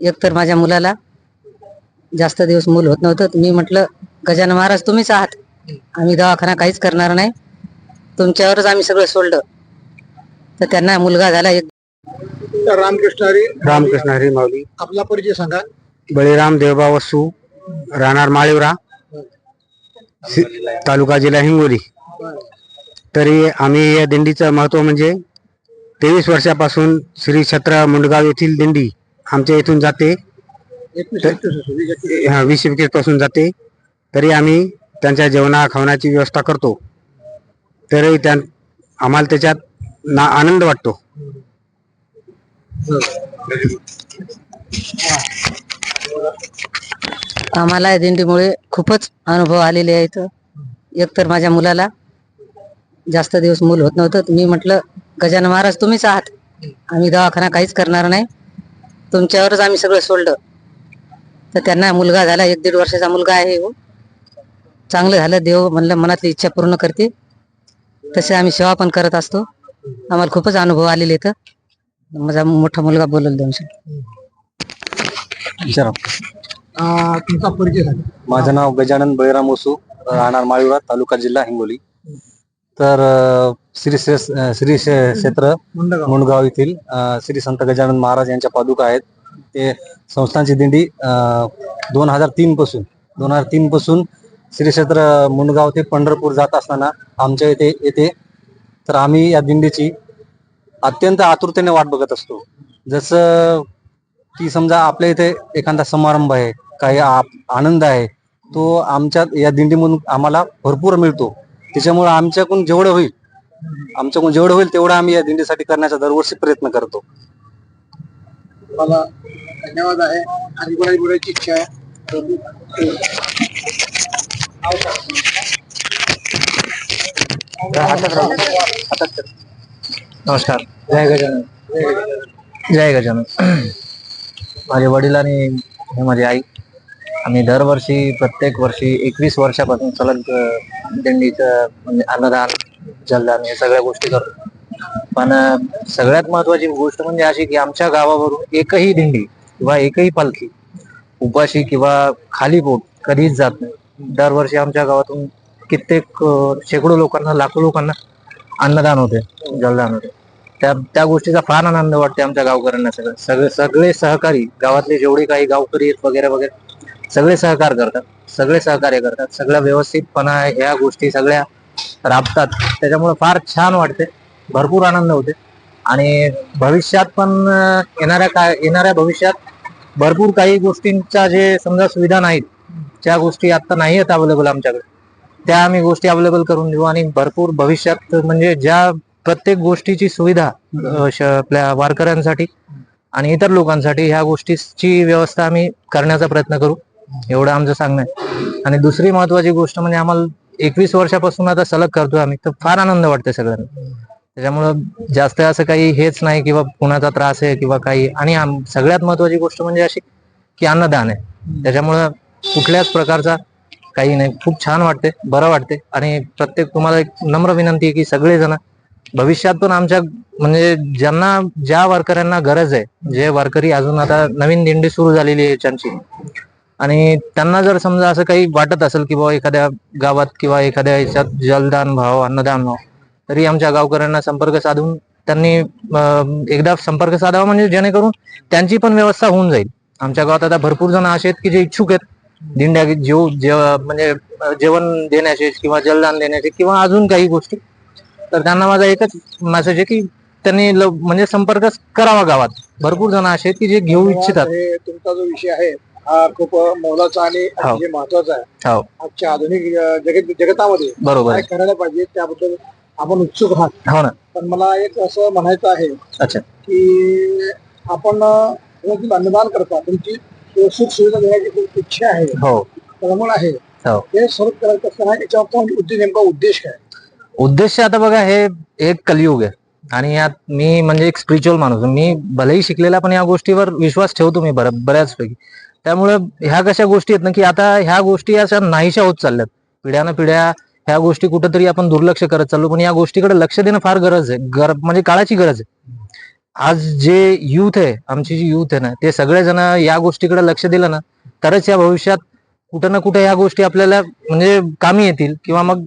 एकतर माझ्या मुलाला जास्त दिवस मूल होत नव्हतं. तर मी म्हटलं गजानन महाराज तुम्हीच आहात. आम्ही दवाखाना काहीच करणार नाही. तुमच्यावरच आम्ही सगळं सोडलं. तर त्यांना मुलगा झाला एक. तर रामकृष्ण हरी. रामकृष्ण हरी माऊली. आपला परिचय सांगा. बळीराम देवबा वसू राहणार माळीवरा तालुका जिल्हा हिंगोली. तरी आम्ही या दिंडीचं महत्त्व म्हणजे तेवीस वर्षापासून श्री छत्र मुंडगाव येथील दिंडी आमच्या इथून जाते. हा, वीस एकवीसपासून जाते. तरी आम्ही त्यांच्या जेवणा खावण्याची व्यवस्था करतो. तरी त्या आम्हाला त्याच्यात ना आनंद वाटतो. आम्हाला या दिंडीमुळे खूपच अनुभव आलेले आहेत. एकतर माझ्या मुलाला जास्त दिवस मूल होत नव्हतं. मी म्हटलं गजानन महाराज तुम्हीच आहात. आम्ही दवाखाना काहीच करणार नाही. तुमच्यावरच आम्ही सगळं सोडलं. तर त्यांना मुलगा झाला एक दीड वर्षाचा मुलगा आहे हो. चांगलं झालं देव म्हणलं मनातली इच्छा पूर्ण करते. तसे आम्ही सेवा पण करत असतो. आम्हाला खूपच अनुभव आलेले आहेत माझा मोठा मुलगा बोलल दोन तुमचा परिचय माझं नाव गजानन बळीराम ओसू राहणार माळीवरा तालुका जिल्हा हिंगोली. तर श्री श्रे- क्षेत्र मुंडगाव. मुंडगाव येथील श्री संत गजानन महाराज यांच्या पादुका आहेत. ते संस्थांची दिंडी दोन हजार तीन पासून दोन हजार तीन पासून श्री क्षेत्र मुंडगाव ते पंढरपूर जात असताना आमच्या इथे येते तर आम्ही या दिंडीची अत्यंत आतुरतेने वाट बघत असतो. जसं की समजा आपल्या इथे एखादा समारंभ आहे काही आनंद आहे तो आमच्या या दिंडीमधून आम्हाला भरपूर मिळतो. त्याच्यामुळे आमच्याकडून जेवढं होईल आमच्याकडून जेवढं होईल तेवढं आम्ही या दिंडीसाठी करण्याचा दरवर्षी प्रयत्न करतो. मला धन्यवाद आहे. आणि इच्छा आहे. नमस्कार. जय गजानन. जय गजानन. माझे वडील आणि हे माझी आई आम्ही दरवर्षी प्रत्येक वर्षी एकवीस वर्षापासून सलग दिंडीचं म्हणजे अन्नदान जलदान हे सगळ्या गोष्टी करतो. पण सगळ्यात महत्वाची गोष्ट म्हणजे अशी की आमच्या गावावरून एकही दिंडी किंवा एकही पालखी उपाशी किंवा खाली पोट कधीच जात नाही. दरवर्षी आमच्या गावातून कित्येक शेकडो लोकांना लाखो लोकांना अन्नदान होते जलदान होते. त्या त्या गोष्टीचा फार आनंद वाटते आमच्या गावकऱ्यांना सगळं. सगळे सगळे सहकारी गावातले जेवढे काही गावकरी आहेत वगैरे वगैरे सगळे सहकार करतात सगळे सहकार्य करतात सगळ्या व्यवस्थितपणा ह्या गोष्टी सगळ्या राबतात. त्याच्यामुळे फार छान वाटते भरपूर आनंद होते. आणि भविष्यात पण येणाऱ्या काय येणाऱ्या भविष्यात भरपूर काही गोष्टींच्या जे समजा सुविधा नाहीत ज्या गोष्टी आता नाही आहेत अवेलेबल आमच्याकडे. त्या आम्ही गोष्टी अवेलेबल करून देऊ आणि भरपूर भविष्यात म्हणजे ज्या प्रत्येक गोष्टीची सुविधा श- आपल्या वारकऱ्यांसाठी आणि इतर लोकांसाठी ह्या गोष्टीची व्यवस्था आम्ही करण्याचा प्रयत्न करू. एवढं आमचं सांगणं आहे. आणि दुसरी महत्वाची गोष्ट म्हणजे आम्हाला एकवीस वर्षापासून आता सलग करतोय आम्ही तर फार आनंद वाटतो सगळ्यांना. त्याच्यामुळं जास्त असं काही हेच नाही किंवा कुणाचा त्रास आहे किंवा काही. आणि सगळ्यात महत्वाची गोष्ट म्हणजे अशी की अन्नदान आहे. त्याच्यामुळं कुठल्याच प्रकारचा काही नाही. खूप छान वाटते बरं वाटते आणि प्रत्येक तुम्हाला एक नम्र विनंती आहे की सगळेजण भविष्यात पण आमच्या म्हणजे ज्यांना ज्या वारकऱ्यांना गरज आहे जे वारकरी अजून आता नवीन दिंडी सुरू झालेली आहे त्यांची. आणि त्यांना जर समजा असं काही वाटत असेल की बाबा एखाद्या गावात किंवा एखाद्या ह्याच्यात जलदान भाव अन्नदान भाव तरी आमच्या गावकऱ्यांना संपर्क साधून त्यांनी एकदा संपर्क साधावा म्हणजे जेणेकरून त्यांची पण व्यवस्था होऊन जाईल. आमच्या गावात आता भरपूर जण असे आहेत की जे इच्छुक आहेत. दिंड्या जेव म्हणजे जेवण देण्याचे किंवा जलदान देण्याचे किंवा अजून काही गोष्टी. तर त्यांना माझा एकच मेसेज आहे की त्यांनी म्हणजे संपर्क करावा गावात. भरपूर जण असे आहेत की जे घेऊ इच्छितात. तुमचा जो विषय आहे हा खूप मोलाचा आणि हो. अतिशय महत्त्वाचा आहे. हो. आजच्या आधुनिक जगत जगतामध्ये बरोबर. काय आहे. करायला पाहिजे त्याबद्दल आपण उत्सुक आहात. हो ना. पण मला एक असं म्हणायचं आहे अच्छा. की आपण अं, अन्नदान करता. तुमची सुख सुविधा देण्याची इच्छा आहे हो. तळमळ आहे हो. हे सर्व करत असताना याच्या उद्देश नेमका उद्देश काय? उद्देश आता बघा हे एक कलियुग आहे. आणि यात मी म्हणजे एक स्पिरिच्युअल माणूस आहे. मी भलेही शिकलेला पण या गोष्टीवर विश्वास ठेवतो मी बऱ्या बऱ्याचपैकी. त्यामुळं ह्या कशा गोष्टी आहेत ना की आता ह्या गोष्टी अशा नाहीशा होत चालल्यात. पिढ्यानं पिढ्या ह्या गोष्टी कुठंतरी आपण दुर्लक्ष करत चाललो पण या गोष्टीकडे लक्ष देणं फार गरज आहे. गर म्हणजे काळाची गरज आहे. आज जे युथ आहे आमची जी युथ आहे ना ते सगळेजण या गोष्टीकडे लक्ष दिलं ना तरच या भविष्यात कुठं ना कुठं ह्या गोष्टी आपल्याला म्हणजे कामी येतील किंवा मग